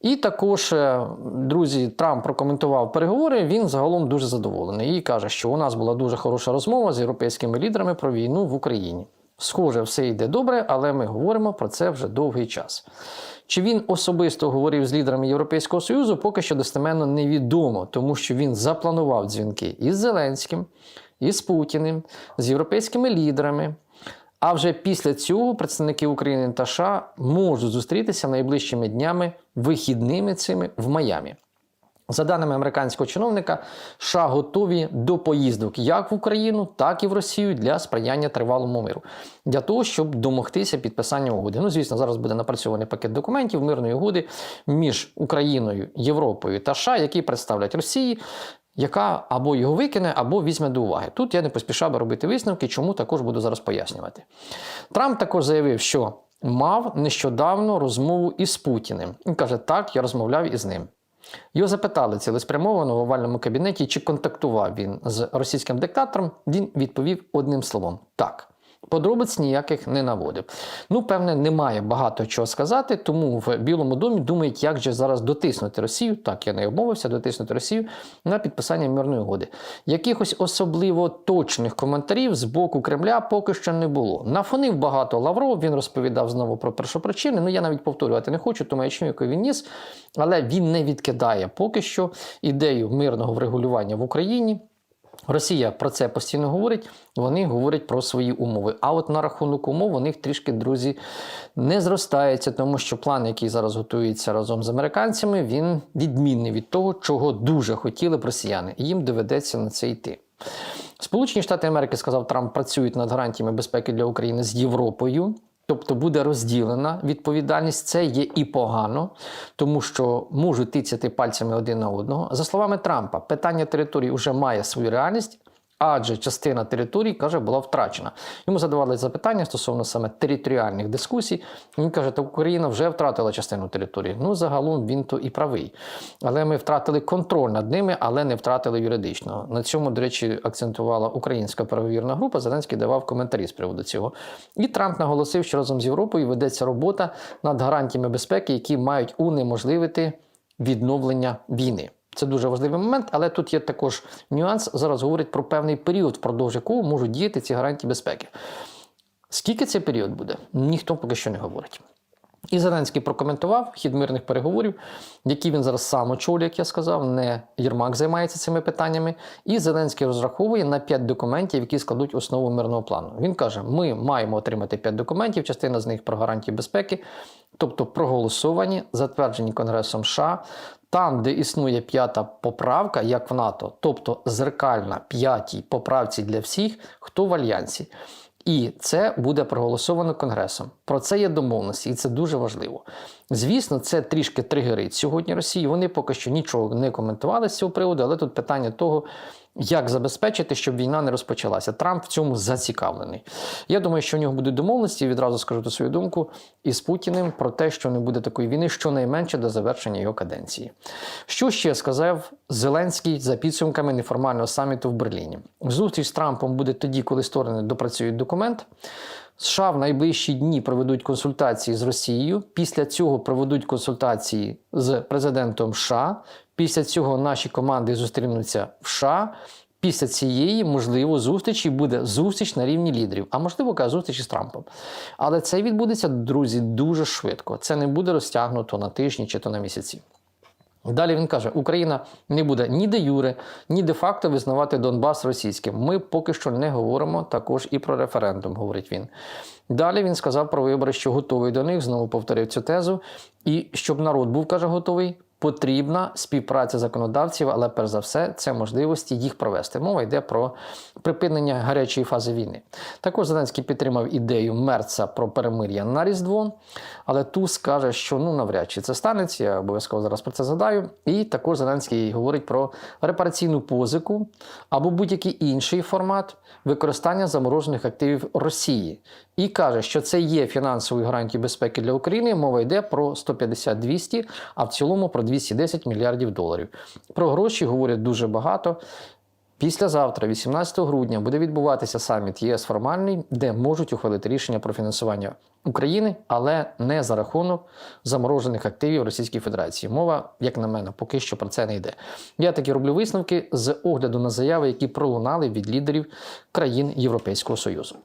І також, е, друзі, Трамп прокоментував переговори. Він загалом дуже задоволений і каже, що у нас була дуже хороша розмова з європейськими лідерами про війну в Україні. Схоже, все йде добре, але ми говоримо про це вже довгий час. Чи він особисто говорив з лідерами Європейського Союзу, поки що достеменно невідомо, тому що він запланував дзвінки із Зеленським, із Путіним, з європейськими лідерами. А вже після цього представники України та США можуть зустрітися найближчими днями вихідними цими в Майамі. За даними американського чиновника, США готові до поїздок як в Україну, так і в Росію для сприяння тривалому миру, для того, щоб домогтися підписання угоди. Ну, звісно, зараз буде напрацьований пакет документів мирної угоди між Україною, Європою та США, які представлять Росії. Яка або його викине, або візьме до уваги. Тут я не поспішав би робити висновки, чому також буду зараз пояснювати. Трамп також заявив, що мав нещодавно розмову із Путіним. Він каже: так, я розмовляв із ним. Його запитали цілеспрямовано в овальному кабінеті, чи контактував він з російським диктатором. Він відповів одним словом: так. Подробиць ніяких не наводив. Ну, певне, немає багато чого сказати, тому в Білому домі думають, як же зараз дотиснути Росію. Так, я не обмовився, дотиснути Росію на підписання мирної угоди. Якихось особливо точних коментарів з боку Кремля поки що не було. Нафонив багато Лавров, він розповідав знову про першопричини. Ну я навіть повторювати не хочу, тому маячню, яку він ніс, але він не відкидає поки що ідею мирного врегулювання в Україні. Росія про це постійно говорить, вони говорять про свої умови. А от на рахунок умов у них трішки, друзі, не зростається, тому що план, який зараз готується разом з американцями, він відмінний від того, чого дуже хотіли б росіяни. І їм доведеться на це йти. Сполучені Штати Америки, сказав Трамп, працюють над гарантіями безпеки для України з Європою. Тобто буде розділена відповідальність. Це є і погано, тому що можуть тицяти пальцями один на одного. За словами Трампа, питання території вже має свою реальність. Адже частина території, каже, була втрачена. Йому задавали запитання стосовно саме територіальних дискусій. Він каже, що Україна вже втратила частину території. Ну, загалом він то і правий. Але ми втратили контроль над ними, але не втратили юридично. На цьому, до речі, акцентувала українська правовірна група. Зеленський давав коментарі з приводу цього. І Трамп наголосив, що разом з Європою ведеться робота над гарантіями безпеки, які мають унеможливити відновлення війни. Це дуже важливий момент, але тут є також нюанс. Зараз говорять про певний період, впродовж якого можуть діяти ці гарантії безпеки. Скільки цей період буде, ніхто поки що не говорить. І Зеленський прокоментував хід мирних переговорів, які він зараз сам очолює, як я сказав, не Єрмак займається цими питаннями. І Зеленський розраховує на 5 документів, які складуть основу мирного плану. Він каже: ми маємо отримати 5 документів, частина з них про гарантії безпеки, тобто проголосовані, затверджені Конгресом США. Там, де існує п'ята поправка, як в НАТО, тобто зеркальна п'ятій поправці для всіх, хто в альянсі. І це буде проголосовано Конгресом. Про це є домовленості, і це дуже важливо. Звісно, це трішки тригерить сьогодні Росії. Вони поки що нічого не коментували з цього приводу, але тут питання того, як забезпечити, щоб війна не розпочалася. Трамп в цьому зацікавлений. Я думаю, що в нього будуть домовленості. Відразу скажу ту свою думку із Путіним про те, що не буде такої війни, щонайменше до завершення його каденції. Що ще сказав Зеленський за підсумками неформального саміту в Берліні? Зустріч з Трампом буде тоді, коли сторони допрацюють документ. США в найближчі дні проведуть консультації з Росією. Після цього проведуть консультації з президентом США. Після цього наші команди зустрінуться в США. Після цієї, можливо, зустрічі буде зустріч на рівні лідерів, а можливо, яка зустріч із Трампом. Але це відбудеться, друзі, дуже швидко. Це не буде розтягнуто на тижні чи то на місяці. Далі він каже: Україна не буде ні де юре, ні де факто визнавати Донбас російським. Ми поки що не говоримо також і про референдум, говорить він. Далі він сказав про вибори, що готовий до них, знову повторив цю тезу. І щоб народ був, каже, готовий. Потрібна співпраця законодавців, але перш за все це можливості їх провести. Мова йде про припинення гарячої фази війни. Також Зеленський підтримав ідею Мерца про перемир'я на Різдво, але Туз каже, що ну навряд чи це станеться. Я обов'язково зараз про це згадаю. І також Зеленський говорить про репараційну позику або будь-який інший формат використання заморожених активів Росії. І каже, що це є фінансовою гарантією безпеки для України. Мова йде про 150-200, а в цілому про 210 мільярдів доларів. Про гроші говорять дуже багато. Післязавтра, 18 грудня, буде відбуватися саміт ЄС формальний, де можуть ухвалити рішення про фінансування України, але не за рахунок заморожених активів Російської Федерації. Мова, як на мене, поки що про це не йде. Я таки роблю висновки з огляду на заяви, які пролунали від лідерів країн Європейського Союзу.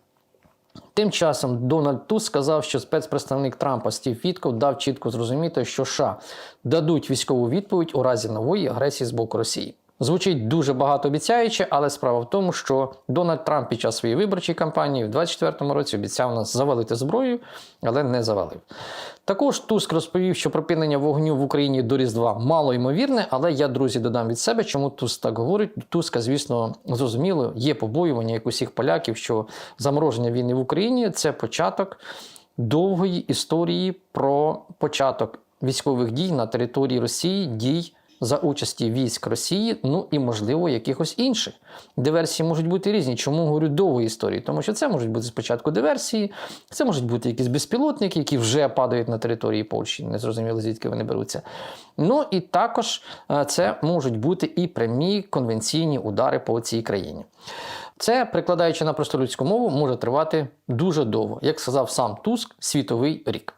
Тим часом Дональд Туз сказав, що спецпредставник Трампа Стів Вітков дав чітко зрозуміти, що США дадуть військову відповідь у разі нової агресії з боку Росії. Звучить дуже багатообіцяюче, але справа в тому, що Дональд Трамп під час своєї виборчої кампанії в 2024 році обіцяв нас завалити зброєю, але не завалив. Також Туск розповів, що припинення вогню в Україні до Різдва мало ймовірне, але я, друзі, додам від себе, чому Туск так говорить. Туска, звісно, зрозуміло, є побоювання, як усіх поляків, що замороження війни в Україні це початок довгої історії про початок військових дій на території Росії, дій за участі військ Росії, ну і можливо якихось інших. Диверсії можуть бути різні. Чому говорю довгої історії? Тому що це можуть бути спочатку диверсії, це можуть бути якісь безпілотники, які вже падають на території Польщі, не зрозуміло, звідки вони беруться. Ну і також е, це можуть бути і прямі конвенційні удари по цій країні. Це, прикладаючи на простолюдську мову, може тривати дуже довго, як сказав сам Туск, світовий рік.